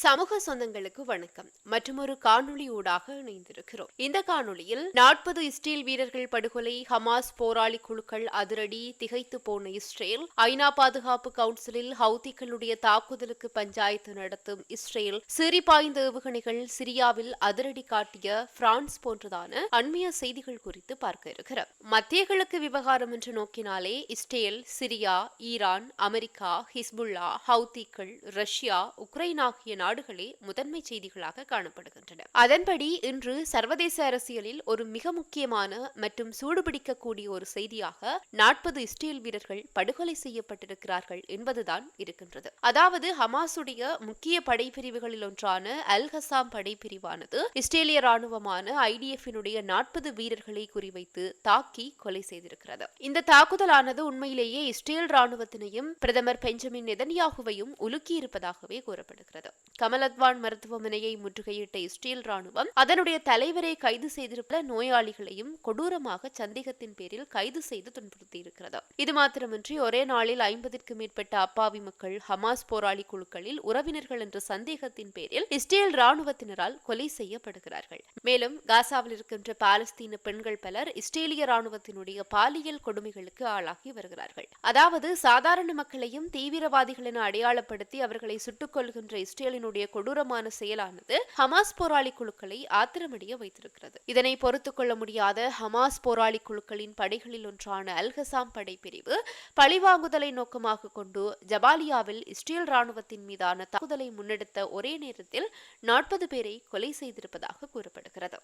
சமூக சொந்தங்களுக்கு வணக்கம். மற்றும் ஒரு காணொளி ஊடாக இணைந்திருக்கிறோம். இந்த காணொளியில் நாற்பது இஸ்ரேல் வீரர்கள் படுகொலை ஹமாஸ் போராளி குழுக்கள் அதிரடி திகைத்து போன இஸ்ரேல் ஐநா பாதுகாப்பு கவுன்சிலில் ஹவுதிகளுடைய தாக்குதலுக்கு பஞ்சாயத்து நடத்தும் இஸ்ரேல் சிறி பாய்ந்த ஏவுகணைகள் சிரியாவில் அதிரடி காட்டிய பிரான்ஸ் போன்றதான அண்மைய செய்திகள் குறித்து பார்க்க இருக்கிறோம். மத்திய கிழக்கு விவகாரம் என்று நோக்கினாலே Israel Syria Iran America Hezbollah ஹவுதிகள் Russia Ukraine ஆகிய நாடுகளே முதன்மை செய்திகளாக காணப்படுகின்றன. அதன்படி இன்று சர்வதேச அரசியலில் ஒரு மிக முக்கியமான மற்றும் சூடுபிடிக்கக்கூடிய ஒரு செய்தியாக நாற்பது இஸ்ரேல் வீரர்கள் படுகொலை செய்யப்பட்டிருக்கிறார்கள் என்பதுதான் இருக்கின்றது. அதாவது ஹமாசுடைய முக்கிய படைப்பிரிவுகளில் ஒன்றான அல் ஹசாம் படைப்பிரிவானது இஸ்ரேலிய ராணுவமான ஐடிஎஃபினுடைய நாற்பது வீரர்களை குறிவைத்து தாக்கி கொலை செய்திருக்கிறது. இந்த தாக்குதலானது உண்மையிலேயே இஸ்ரேல் ராணுவத்தினையும் பிரதமர் பெஞ்சமின் நெதன்யாகுவையும் உலுக்கியிருப்பதாகவே கூறப்படுகிறது. கமலத்வான் மருத்துவமனையை முற்றுகையிட்ட இஸ்ரேல் ராணுவம் அதனுடைய தலைவரை கைது செய்திருப்ப நோயாளிகளையும் கொடூரமாக சந்தேகத்தின் பேரில் கைது செய்து துன்புறுத்தியிருக்கிறது. இது மாத்திரமின்றி ஒரே நாளில் ஐம்பதிற்கு மேற்பட்ட அப்பாவி மக்கள் ஹமாஸ் போராளி குழுக்களில் உறவினர்கள் என்ற சந்தேகத்தின் பேரில் இஸ்ரேல் ராணுவத்தினரால் கொலை செய்யப்படுகிறார்கள். மேலும் காசாவில் இருக்கின்ற பாலஸ்தீன பெண்கள் பலர் இஸ்ரேலிய ராணுவத்தினுடைய பாலியல் கொடுமைகளுக்கு ஆளாகி வருகிறார்கள். அதாவது சாதாரண மக்களையும் தீவிரவாதிகள் என அடையாளப்படுத்தி அவர்களை சுட்டுக் கொள்கின்ற இஸ்ரேலினுடைய கொடூரமான செயலானது ஹமாஸ் போராளி குழுக்களை ஆத்திரமடைய வைத்திருக்கிறது. இதனை பொறுத்துக் கொள்ள முடியாத ஹமாஸ் போராளி குழுக்களின் படைகளில் ஒன்றான அல்கசாம் படைப்பிரிவு பழிவாங்குதலை நோக்கமாக கொண்டு ஜபாலியாவில் இஸ்ரேல் ராணுவத்தின் மீதான தாக்குதலை முன்னெடுத்த ஒரே நேரத்தில் நாற்பது பேரை கொலை செய்திருப்பதாக கூறப்படுகிறது.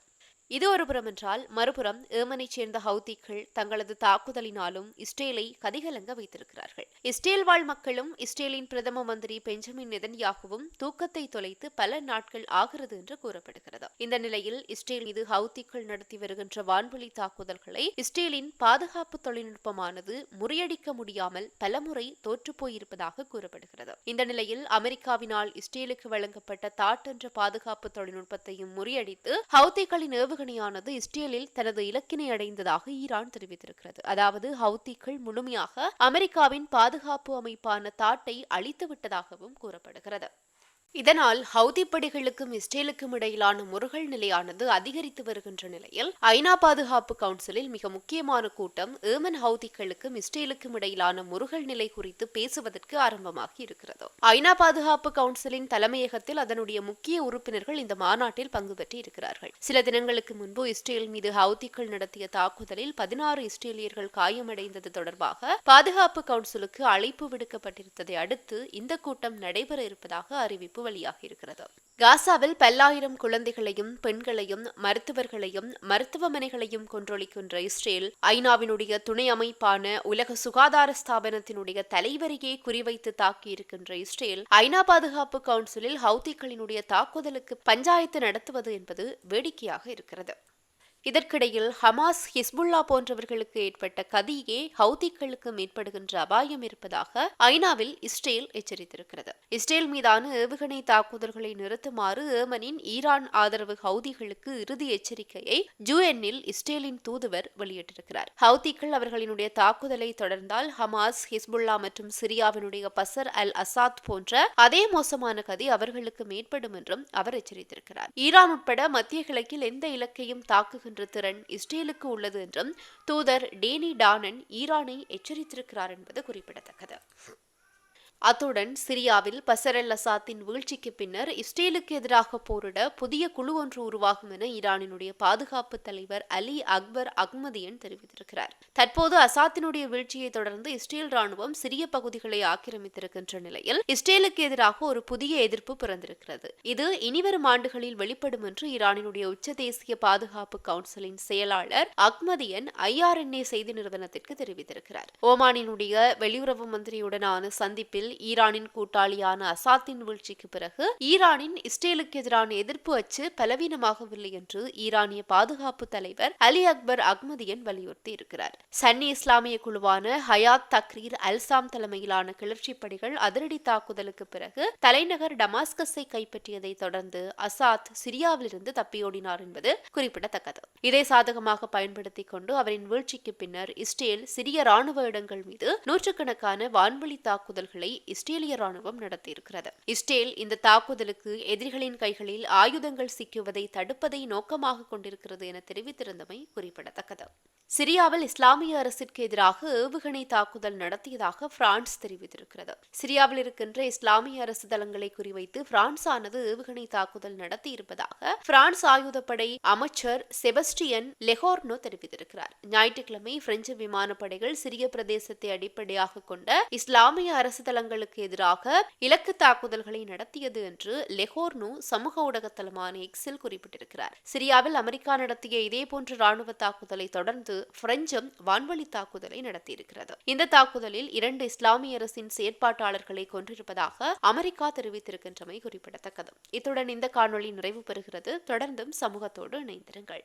இது ஒருபுறம் என்றால் மறுபுறம் ஏமனைச் சேர்ந்த ஹவுதிகள் தங்களது தாக்குதலினாலும் இஸ்ரேலை கதிகலங்க வைத்திருக்கிறார்கள். இஸ்ரேல் வாழ் மக்களும் இஸ்ரேலின் பிரதம மந்திரி பெஞ்சமின் நெதன்யாகவும் நெதன்யாகுவும் தூக்கத்தை தொலைத்து பல நாட்கள் ஆகிறது என்று கூறப்படுகிறது. இந்த நிலையில் இஸ்ரேல் மீது ஹவுதிகள் நடத்தி வருகின்ற வான்வெளி தாக்குதல்களை இஸ்ரேலின் பாதுகாப்பு தொழில்நுட்பமானது முறியடிக்க முடியாமல் பலமுறை தோற்றுப்போயிருப்பதாக கூறப்படுகிறது. இந்த நிலையில் அமெரிக்காவினால் இஸ்ரேலுக்கு வழங்கப்பட்ட தாட் என்ற பாதுகாப்பு தொழில்நுட்பத்தையும் முறியடித்து ஹவுத்திகளின் ஏவுகணையானது இஸ்ரேலில் தனது இலக்கினை அடைந்ததாக ஈரான் தெரிவித்திருக்கிறது. அதாவது ஹவுத்திகள் முழுமையாக அமெரிக்காவின் பாதுகாப்பு அமைப்பான தாட்டை அழித்து விட்டதாகவும் கூறப்படுகிறது. இதனால் ஹவுதி படிகளுக்கும் இஸ்ரேலுக்கும் இடையிலான முருகல் நிலையானது அதிகரித்து வருகின்ற நிலையில் ஐநா பாதுகாப்பு கவுன்சிலில் மிக முக்கியமான கூட்டம் ஏமன் ஹவுதிகளுக்கும் இஸ்ரேலுக்கும் இடையிலான முருகல் நிலை குறித்து பேசுவதற்கு ஆரம்பமாகி இருக்கிறது. ஐநா பாதுகாப்பு கவுன்சிலின் தலைமையகத்தில் அதனுடைய முக்கிய உறுப்பினர்கள் இந்த மாநாட்டில் பங்கு பெற்று இருக்கிறார்கள். சில தினங்களுக்கு முன்பு இஸ்ரேல் மீது ஹவுதிகள் நடத்திய தாக்குதலில் பதினாறு இஸ்ரேலியர்கள் காயமடைந்தது தொடர்பாக பாதுகாப்பு கவுன்சிலுக்கு அழைப்பு விடுக்கப்பட்டிருந்ததை அடுத்து இந்த கூட்டம் நடைபெற இருப்பதாக அறிவிப்பு முகவலியாக இருக்கிறது. காசாவில் பல்லாயிரம் குழந்தைகளையும் பெண்களையும் மருத்துவர்களையும் மருத்துவமனைகளையும் கொன்றொழிக்கின்ற இஸ்ரேல் ஐநாவினுடைய துணை அமைப்பான உலக சுகாதார ஸ்தாபனத்தினுடைய தலைவரையே குறிவைத்து தாக்கியிருக்கின்ற இஸ்ரேல் ஐநா பாதுகாப்பு கவுன்சிலில் ஹவுதிகளினுடைய தாக்குதலுக்கு பஞ்சாயத்து நடத்துவது என்பது வேடிக்கையாக இருக்கிறது. இதற்கிடையில் ஹமாஸ் ஹிஸ்புல்லா போன்றவர்களுக்கு ஏற்பட்ட கதியே ஹவுதிகளுக்கு ஏற்படுகின்ற அபாயம் இருப்பதாக ஐநாவில் இஸ்ரேல் எச்சரித்திருக்கிறது. இஸ்ரேல் மீதான ஏவுகணை தாக்குதல்களை நிறுத்துமாறு ஏமனின் ஈரான் ஆதரவு ஹவுதிகளுக்கு இறுதி எச்சரிக்கையை ஜூஎன்னில் இஸ்ரேலின் தூதுவர் வெளியிட்டிருக்கிறார். ஹவுதிகள் அவர்களினுடைய தாக்குதலை தொடர்ந்தால் ஹமாஸ் ஹிஸ்புல்லா மற்றும் சிரியாவினுடைய பசர் அல் அசாத் போன்ற அதே மோசமான கதி அவர்களுக்கு மேற்படும் என்றும் அவர் எச்சரித்திருக்கிறார். ஈரான் உட்பட மத்திய கிழக்கில் எந்த இலக்கையும் தாக்குகின்ற என்ற திறன் இஸ்ரேலுக்கு உள்ளது என்றும் தூதர் டேனி டானன் ஈரானை எச்சரித்திருக்கிறார் என்பது குறிப்பிடத்தக்கது. அத்துடன் சிரியாவில் பசர் அசாத்தின் வீழ்ச்சிக்கு பின்னர் இஸ்ரேலுக்கு எதிராக போரிட புதிய குழு ஒன்று உருவாகும் என ஈரானினுடைய பாதுகாப்பு தலைவர் அலி அக்பர் அக்மதியன் தெரிவித்திருக்கிறார். தற்போது அசாத்தினுடைய வீழ்ச்சியை தொடர்ந்து இஸ்ரேல் ராணுவம் சிறிய பகுதிகளை ஆக்கிரமித்திருக்கின்ற நிலையில் இஸ்ரேலுக்கு எதிராக ஒரு புதிய எதிர்ப்பு பிறந்திருக்கிறது. இது இனிவரும் ஆண்டுகளில் வெளிப்படும் என்று ஈரானினுடைய உச்ச தேசிய பாதுகாப்பு கவுன்சிலின் செயலாளர் அக்மதியன் ஐஆர்என்ஏ செய்தி நிறுவனத்திற்கு தெரிவித்திருக்கிறார். ஓமானினுடைய வெளியுறவு மந்திரியுடனான சந்திப்பில் ஈரானின் கூட்டாளியான அசாத்தின் வீழ்ச்சிக்கு பிறகு ஈரானின் இஸ்ரேலுக்கு எதிரான எதிர்ப்பு அச்சு பலவீனமாகவில்லை என்று ஈரானிய பாதுகாப்பு தலைவர் அலி அக்பர் அஹ்மதியன் வலியுறுத்தி இருக்கிறார் சன்னி இஸ்லாமிய குழுவான ஹயாத் தக்ரீர் அல்சாம் தலைமையிலான கிளர்ச்சி படைகள் அதிரடி தாக்குதலுக்கு பிறகு தலைநகர் டமாஸ்கஸை கைப்பற்றியதை தொடர்ந்து அசாத் சிரியாவிலிருந்து தப்பியோடினார் என்பது குறிப்பிடத்தக்கது. இதை சாதகமாக பயன்படுத்திக் கொண்டு அவரின் வீழ்ச்சிக்கு பின்னர் இஸ்ரேல் சிறிய ராணுவ இடங்கள் மீது நூற்றுக்கணக்கான வான்வழி தாக்குதல்களை இஸ்ரேலிய ராணுவம் நடத்தியிருக்கிறது. இஸ்ரேல் இந்த தாக்குதலுக்கு எதிரிகளின் கைகளில் ஆயுதங்கள் சிக்குவதை தடுப்பதை நோக்கமாக கொண்டிருக்கிறது என தெரிவித்திருந்தமை குறிப்பிடத்தக்கது. சிரியாவில் இஸ்லாமிய அரசிற்கு எதிராக ஏவுகணை தாக்குதல் நடத்தியதாக பிரான்ஸ் தெரிவித்திருக்கிறது. சிரியாவில் இருக்கின்ற இஸ்லாமிய அரசு தளங்களை குறிவைத்து பிரான்ஸ் ஆனது ஏவுகணை தாக்குதல் நடத்தியிருப்பதாக பிரான்ஸ் ஆயுதப்படை அமைச்சர் செபஸ்டியன் லெஹோர்னோ தெரிவித்திருக்கிறார். ஞாயிற்றுக்கிழமை பிரெஞ்சு விமானப்படைகள் சிரிய பிரதேசத்தை அடிப்படையாக கொண்ட இஸ்லாமிய அரசு தளங்கள் தளங்களுக்கு எதிராக இலக்கு தாக்குதல்களை நடத்தியது என்று லெஹோர்னு சமூக ஊடகத்தலமான எக்ஸில் குறிப்பிட்டிருக்கிறார். சிரியாவில் அமெரிக்கா நடத்திய இதேபோன்ற ராணுவ தாக்குதலை தொடர்ந்து பிரெஞ்சும் வான்வழி தாக்குதலை நடத்தியிருக்கிறது. இந்த தாக்குதலில் இரண்டு இஸ்லாமிய அரசின் செயற்பாட்டாளர்களை கொன்றிருப்பதாக அமெரிக்கா தெரிவித்திருக்கின்றமை குறிப்பிடத்தக்கது. இத்துடன் இந்த காணொளி நிறைவு பெறுகிறது. தொடர்ந்தும் சமூகத்தோடு இணைந்திருங்கள்.